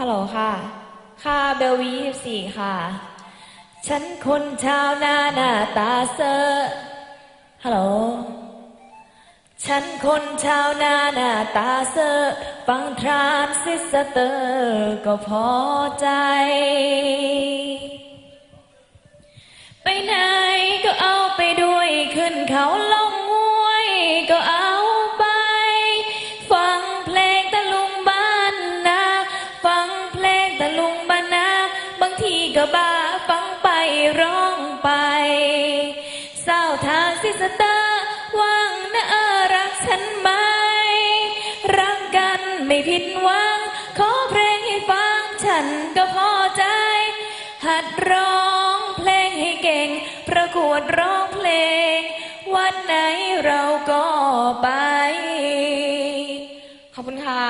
ฮัลโหลค่ะ ค่ะเบลวีสี่ค่ะ ฉันคนชาวนาหน้าตาเซอร์ฮัลโหล ฉันคนชาวนาหน้าตาเซอร์ฟังทรานซิสเตอร์ก็พอใจ ไปไหนก็เอาไปด้วยขึ้นเขาล ก็บ้าฟังไปร้องไปเศร้าทางซิสเตอร์ว่างนะเออรักฉันไหมรักกันไม่ผิดหวัง ขอเพลงให้ฟังฉันก็พอใจ หัดร้องเพลงให้เก่ง ประกวดร้องเพลง วันไหนเราก็ไป ขอบคุณค่ะ